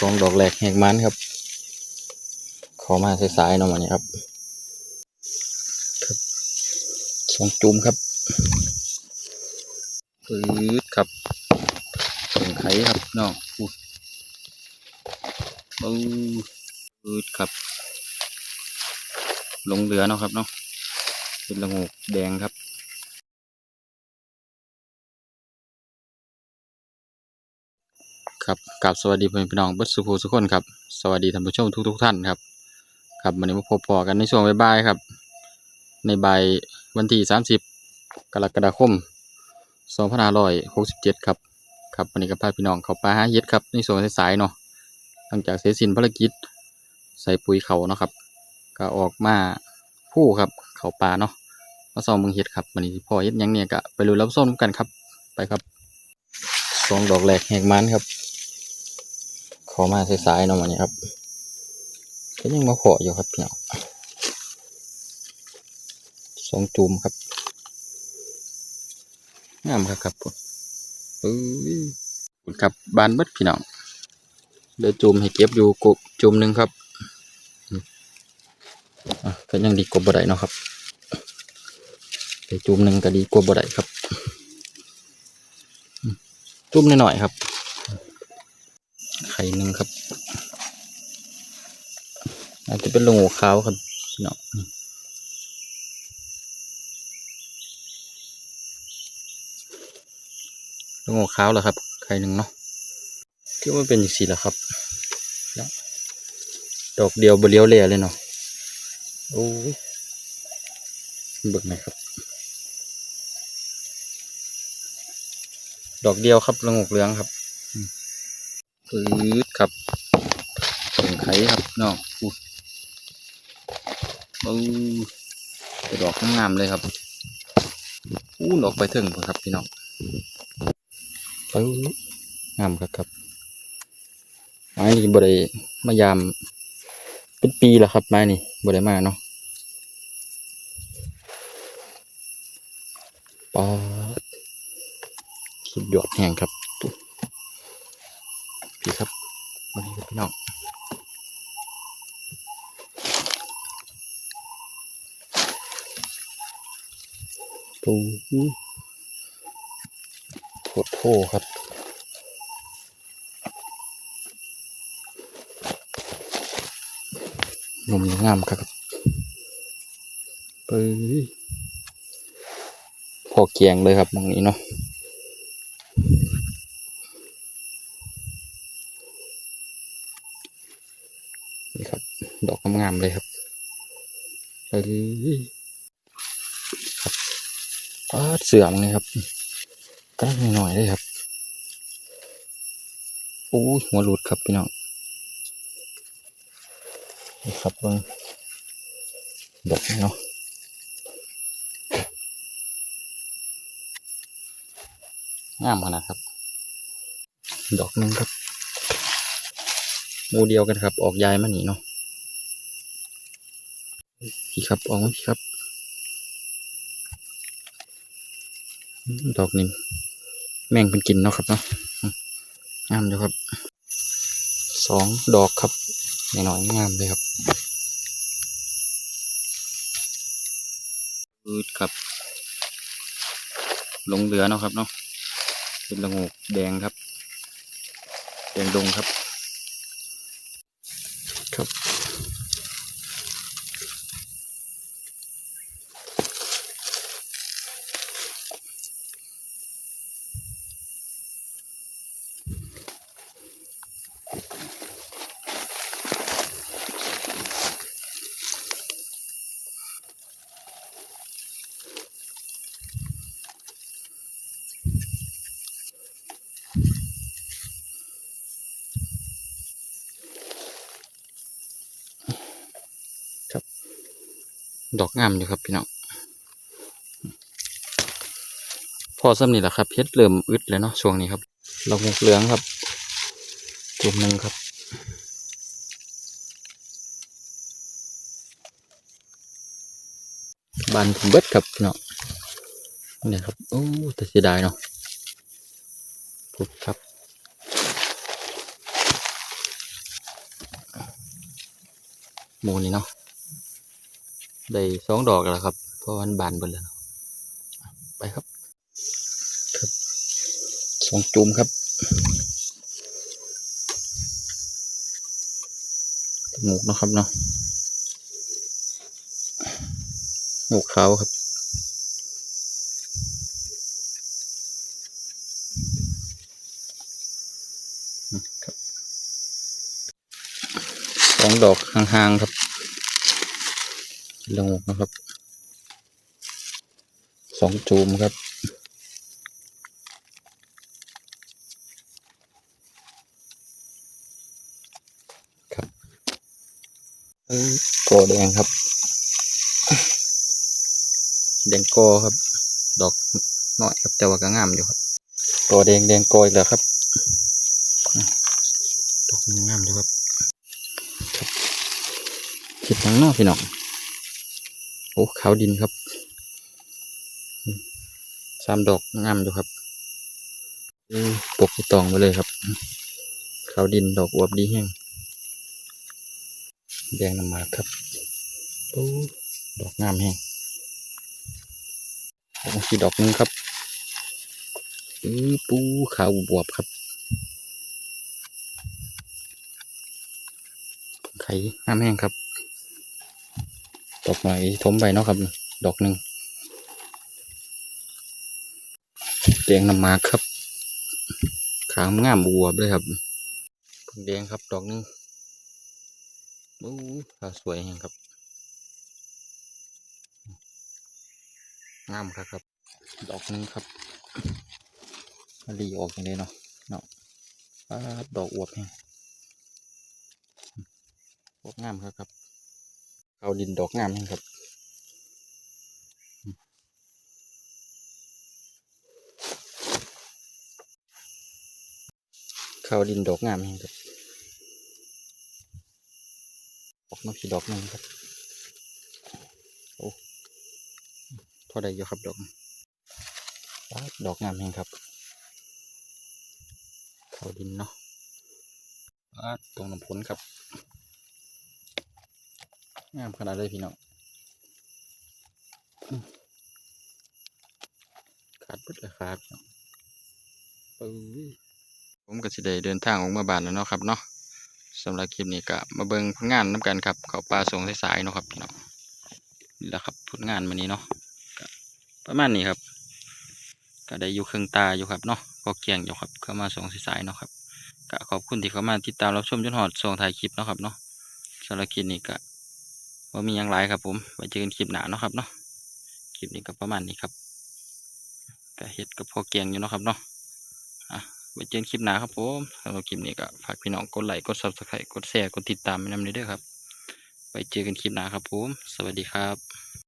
สองดอกแรกแหกมันครับ ขอมาสายๆเนาะวันนี้ครับครับสองจุ่มครับปืดครับเป็นไข่ครับน้องอู้ปืดปืดครับ ลงเรือเนาะครับเนาะเป็นละงูแดงครับ ครับกับสวัสดีพ่อแม่พี่น้องเบิดสุขสุขคนครับสวัสดีท่านผู้ชมทุกทุกท่านครับครับวันนี้มาพบพอกันในช่วงบ่ายๆครับ ในบ่ายวันที่ 30 กรกฎาคม2567 ครับครับวันนี้ก็พาพี่น้องเขาป่าหาเห็ดครับในช่วงสายๆเนาะหลังจากเสร็จสิ้นภารกิจใส่ปุ๋ยเขาเนาะครับ ก็ออกมาผู้ครับเขาป่าเนาะมาส่องมึงเห็ดครับวันนี้พ่อเห็ดยังเนี่ยก็ไปรู้รับส้มกันครับไปครับสองดอกแรกแหกมันครับ อมาสายๆเนาะวันนี้ครับก็ยังมาขออยู่ครับพี่น้องสองจุ่มครับงามครับครับผมเอ้ยขอบคุณครับบานบิดพี่น้องเดี๋ยวจุ่มให้เก็บอยู่กบจุ่มหนึ่งครับก็ยังดีกว่าบ่ได้เนาะครับเดี๋ยวจุ่มหนึ่งก็ดีกว่าบ่ได้ครับอืมจุ่มหน่อยๆครับ ข่หนึ่งครับ อาจจะเป็นลงหัวขาวครับพี่น้องลงหัวขาวเหรอครับไข่หนึ่งเนาะที่มันเป็นสี่แหละครับดอกเดียวเบลียวเล่เลยเนาะโอ้ยเบิกไหมครับ ดอกเดียวครับลงหัวเหลืองครับ ปื๊ดครับเป็นไข่ครับน้องอู้บูไปดอกงามเลยครับอู้ดอกไปถึงครับพี่น้องปื๊ดงามครับครับไม้นี่บริมายามเป็นปีแล้วครับไม้นี่บริมาเนาะปาดสุดยอดแห่งครับ พี่ครับมาดีครับ พี่น้องปูโคตรโทครับนมงามครับปื้ยพอเกียงเลยครับมองนี้เนาะ นี่ครับ ดอกงามๆเลยครับเอ้ยครับเสื่อมเลยครับกระหน่อยๆเลยครับโอ้หัวหลุดครับพี่น้องครับเบิ่งดอกเนาะงามขนาดครับ ดอกนึงครับหมูเดียวกันครับ ออกยายมาหนีเนาะ พี่ครับออกมาพี่ครับ ดอกนี้แม่งเป็นกินเนาะครับเนาะอืมงามอยู่ครับ สองดอกครับน้อยๆงามเลยครับพืดครับลงเรือเนาะครับเนาะเป็นละงูแดงครับ แดงดงครับ ดอกงามอยู่ครับพี่น้องพอสำนี่แหละครับเพชรเริ่มอึดเลยเนาะช่วงนี้ครับดอกหกเหลืองครับ จุ่มหนึ่งครับบานผมเบิดครับพี่น้องนี่ครับโอ้แต่เสียดายเนาะปุ๊บครับหมูนี่เนาะ ได้สองดอกแล้วครับ เพราะมันบานเบิดแล้วไปครับครับสองจุ่มครับหมูกนะครับเนาะหมูขาวครับสองดอกห่างๆครับ ลงนะครับสองจูมครับ ครับเอ้ยกอแดงครับ แดงกอครับ ดอกน้อยครับแต่ว่าก็งามอยู่ครับกอแดงแดงกออีกแล้วครับดอกงามเลยครับครับคิดทั้งนอกพี่น้อง โอ้ขาวดินครับสามดอกงามอยู่ครับปกตองไปเลยครับขาวดินดอกอวบดีแห้งแดงนำมาครับดอกงามแห้งดอกสีดอกนึงครับปูขาวบวบครับไข่น้ำแห้งครับ ดอกไม้ทมไปเนาะครับ ดอกหนึ่งแดงน้ำมากครับ ขางงามบัวบเลยครับแดงครับดอกหนึ่งโอ้ขาสวยแหงครับงามครับครับ ดอกหนึ่งครับมาลีออกอย่างนี้เนาะเนาะปาดอกอวบแห้งอวบงามครับครับ เอาดินดอกงามแห้งครับข้าวดินดอกงามแห้งครับออกมาพี่ดอกหนึงครับ โอ้เท่าใดอยู่ครับดอกดอกงามแหงครับข้าวดินเนาะตรงน้ำผลครับ งามขนาดเลยพี่น้องขาดเบิดเลยครับเน้องปื้ผมก็สิได้เดินทางออกมาบ้านแล้วเนาะครับเนาะสำหรับคลิปนี้ก็มาเบิ่งผลงานน้ำกันครับ เขาปลาส่งสายๆเนาะครับพี่น้องนี่แหละครับผลงานวันนี้เนาะประมาณนี้ครับ ก็ได้อยู่เครื่องตาอยู่ครับเนาะพอเกียงอยู่ครับเข้ามาส่งสายๆเนาะครับก็ขอบคุณที่เข้ามาติดตามรับชมจนหอดส่งถ่ายคลิปเนาะครับเนาะสำหรับคลิปนี้ก็ ว่ามีอย่างไรครับผมไว้เจอกันคลิปหน้าเนาะครับเนาะคลิปนี้ก็ประมาณนี้ครับก็เฮ็ดกับพอเกียงอยู่เนาะครับเนาะอะไว้เจอกันคลิปหน้าครับผมสำหรับคลิปนี้ก็ฝากพี่น้องกดไลค์กดซับสไครต์กดแชร์กดติดตามไปนำเด้อครับไว้เจอกันคลิปหน้าครับผม สวัสดีครับ